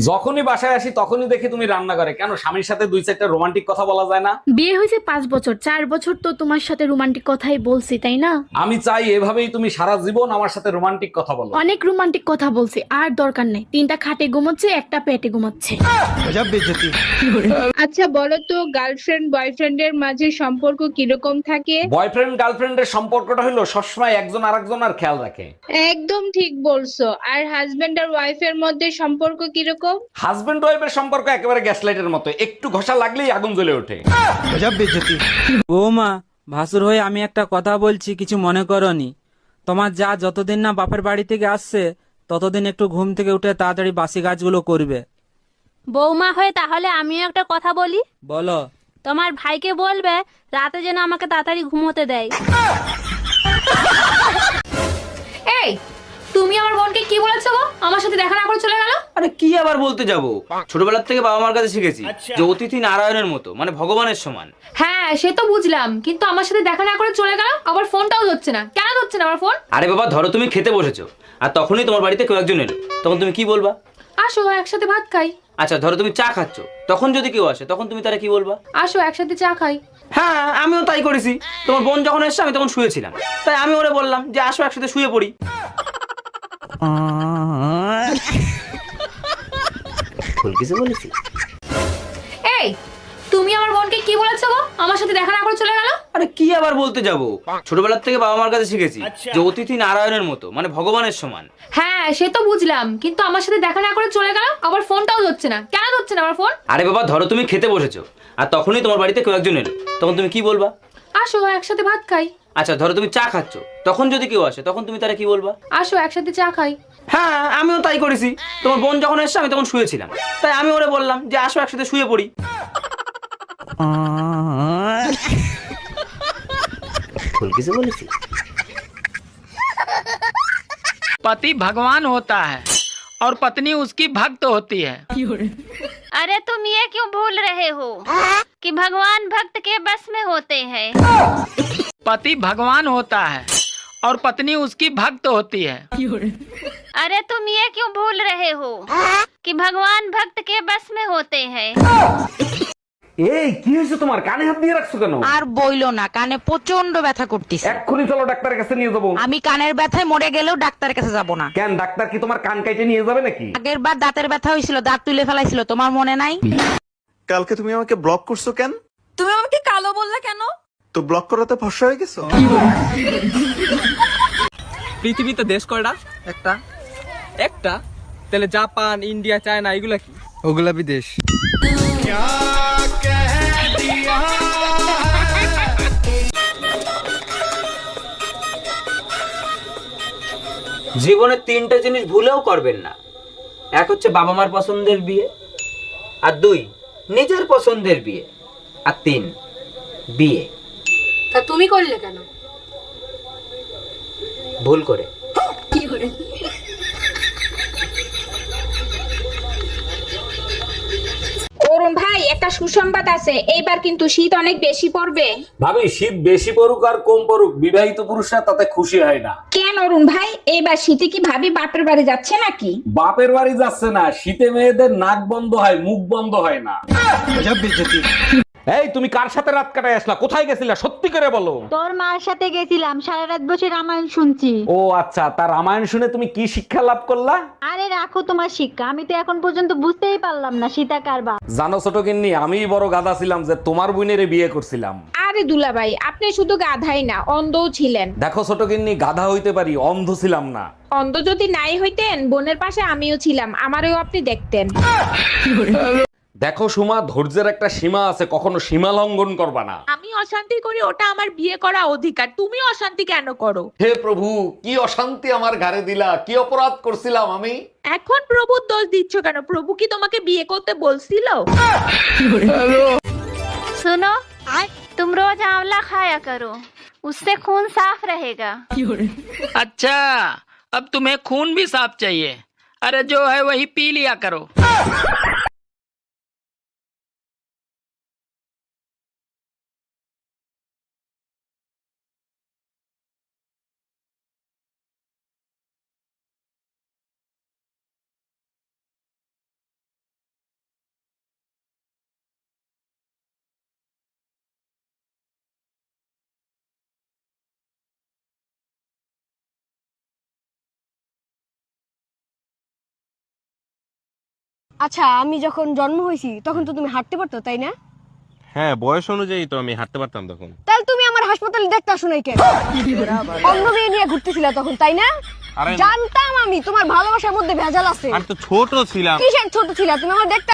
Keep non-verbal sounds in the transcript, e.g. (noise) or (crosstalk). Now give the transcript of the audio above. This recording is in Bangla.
যখনই বাসায় আসি তখনই দেখি তুমি রান্না করে কেন? স্বামীর সাথে দুই চারটা রোমান্টিক কথা বলা যায় না? বিয়ে হয়েছে পাঁচ বছর। চার বছর তো তোমার সাথে রোমান্টিক কথাই বলছি তাই না? আমি চাই এভাবেই তুমি সারা জীবন আমার সাথে রোমান্টিক কথা বলো। অনেক রোমান্টিক কথা বলছি আর দরকার নেই। তিনটা খাটে ঘুমাচ্ছে একটা পেটে ঘুমাচ্ছে। আচ্ছা বলো তো গার্লফ্রেন্ড বয়ফ্রেন্ডের মাঝে সম্পর্ক কীরকম থাকে? বয়ফ্রেন্ড গার্লফ্রেন্ডের সম্পর্কটা হলো সবসময় একজন আরেকজন আর খেয়াল রাখে। একদম ঠিক বলছো। আর হাজবেন্ড আর ওয়াইফের মধ্যে সম্পর্ক কীরকম হাজবেন্ড ওয়াইফের সম্পর্ক একেবারে গ্যাস লাইটের মতো। একটু ঘষা লাগলেই আগুন জ্বলে ওঠে। বৌমা ভাসুর হয়ে আমি একটা কথা বলছি কিছু মনে করনি। তোমার যা যতদিন না বাপের বাড়ি থেকে আসছে ততদিন একটু ঘুম থেকে উঠে তাড়াতাড়ি বাসি কাজগুলো করবে। বৌমা হয়ে তাহলে আমিও একটা কথা বলি? বলো। তোমার ভাইকে বলবে রাতে যেন আমাকে তাড়াতাড়ি ঘুমোতে দেয়। এই তুমি আমার বোনকে কি বলেছ গো? আমার সাথে দেখা না করে চলে গেল? আরে কি আবার বলতে যাব? ছোটবেলার থেকে বাবা মার কাছে শিখেছি যে অতিথি নারায়ণের মতো মানে ভগবানের সমান। হ্যাঁ সে তো বুঝলাম কিন্তু আমার সাথে দেখা না করে চলে গেল আবার ফোনটাও ধরছে না। কেন ধরছে না আমার ফোন? আরে বাবা ধরো তুমি খেতে বসেছো আর তখনই তোমার বাড়িতে কেউ একজন এলো। তখন তুমি কি বলবা? আসো একসাথে ভাত খাই। আচ্ছা ধরো তুমি চা খাচ্ছ তখন যদি কেউ আসে তখন তুমি তারা কি বলবা? আসো একসাথে চা খাই। হ্যাঁ আমিও তাই করেছি। তোমার বোন যখন এসছে আমি তখন শুয়েছিলাম। তাই আমি ওরে বললাম যে আসো একসাথে শুয়ে পড়ি। ভুল কিছু বলেছি। এই তুমি আমার বোনকে কি বলেছ গো? আমার সাথে দেখা না করে চলে গেল? আরে কি আবার বলতে যাব? ছোটবেলার থেকে বাবা মার কাছে শিখেছি যে অতিথি নারায়ণের মতো মানে ভগবানের সমান। হ্যাঁ সে তো বুঝলাম কিন্তু আমার সাথে দেখা না করে চলে গেল আবার ফোনটাও ধরছে না। কেন ধরছে না আমার ফোন? আরে বাবা ধরো তুমি খেতে বসেছো। আর তখনই তোমার বাড়িতে কেউ একজন এলো। তখন তুমি কি বলবা? আসো একসাথে ভাত খাই আচ্ছা ধরো তুমি চা খাচ্ছ তখন যদি কেউ আসে তখন তুমি তারা কি বলবা আসো একসাথে চা খাই হ্যাঁ আমিও তাই করেছি তোমার বোন যখন এসছে আমি তখন শুয়েছিলাম তাই আমি ওরে বললাম যে আসো একসাথে শুয়ে পড়ি ভুল কিছু বলেছি पति भगवान होता है और पत्नी उसकी भक्त होती है। अरे तुम ये क्यों भूल रहे हो? कि भगवान भक्त के बस में होते हैं। पति भगवान होता है और पत्नी उसकी भक्त होती है। अरे तुम ये क्यों भूल रहे हो? कि भगवान भक्त के बस में होते हैं। এই কি হয়েছে তোমার? কানে হাত দিয়ে রাখছো কেন? আর বইলো না কানে প্রচণ্ড ব্যথা করতেছে। এক্ষুনি চলো ডাক্তারের কাছে নিয়ে যাব। আমি কানের ব্যথায় মরে গেলেও ডাক্তারের কাছে যাব না। কেন ডাক্তার কি তোমার কান কাইটে নিয়ে যাবে নাকি? আগের বার দাঁতের ব্যথা হয়েছিল দাঁত তুলে ফেলাইছিল তোমার মনে নাই? কালকে তুমি আমাকে ব্লক করছ কেন? তুমি আমাকে কালো বললে কেন? তো ব্লক করাতে ফসা হয়ে গেছো? পৃথিবীতে দেশ কয়টা? একটা। একটা? তাহলে জাপান ইন্ডিয়া চায়না এগুলা কি? ওগুলা বিদেশ। জীবনে তিনটা জিনিস ভুলেও করবেন না। এক হচ্ছে বাবা মার পছন্দের বিয়ে আর দুই নিজের পছন্দের বিয়ে আর তিন বিয়ে। তা তুমি করলে কেন? ভুল করে অরুণ ভাই একটা সুসংবাদ আছে এইবার কিন্তু শীত অনেক বেশি পড়বে। ভাবি শীত বেশি পড়ুক আর কম পড়ুক বিবাহিত পুরুষরা তাতে খুশি হয় না। কেন অরুণ ভাই? এইবার শীতে কি ভাবি বাপের বাড়ি যাচ্ছে নাকি? বাপের বাড়ি যাচ্ছে না শীতে মেয়েদের নাক বন্ধ হয় মুখ বন্ধ হয় না। এই তুমি কার সাথে রাত কাটায় আসলা? কোথায় গেছিলা? সত্যি করে বলো। তোর মার সাথে গেছিলাম সারা রাত বসে রামায়ণ শুনছি। ও আচ্ছা তার রামায়ণ শুনে তুমি কি শিক্ষা লাভ করলা? আরে রাখো তোমার শিক্ষা আমি তো এখন পর্যন্ত বুঝতেই পারলাম না সীতা কার বাপ। জানো ছোট গিন্নি আমি বড় গাধা ছিলাম যে তোমার বোনের বিয়ে করছিলাম। আরে দুলা ভাই আপনি শুধু গাধাই না অন্ধও ছিলেন। দেখো ছোট গিন্নি গাধা হইতে পারি অন্ধ ছিলাম না। অন্ধ যদি নাই হইতেন বোনের পাশে আমিও ছিলাম আমারও আপনি দেখতেন। (laughs) দেখো সুমা ধৈর্যের একটা সীমা আছে কখনো সীমা লঙ্ঘন করবা না আমি অশান্তি করি ওটা আমার বিয়ে করা অধিকার তুমি অশান্তি কেন করো হে প্রভু কি অশান্তি আমার ঘাড়ে দিলা কি অপরাধ করছিলাম আমি এখন প্রভুর দোষ দিচ্ছ কেন প্রভু কি তোমাকে বিয়ে করতে বলছিল सुनो तुम रोज आंवला खाया करो उससे खून साफ रहेगा अच्छा अब तुम्हें खून भी साफ चाहिए अरे जो है वही पी लिया करो আচ্ছা আমি যখন জন্ম হয়েছি তখন তো তুমি হাঁটতে পারতো তাই না? হ্যাঁ বয়স অনুযায়ী তো আমি হাঁটতে পারতাম তখন। তাহলে তুমি আমার হাসপাতালে দেখতে আসো নাই কেন? অন্য মেয়ে নিয়ে ঘুরতেছিলা তখন তাই না? আরে জানতাম আমি তোমার ভালোবাসার মধ্যে ভেজাল আছে। আমি তো ছোট ছিলাম। কিসের ছোট ছিলা? তুমি আমার দেখতে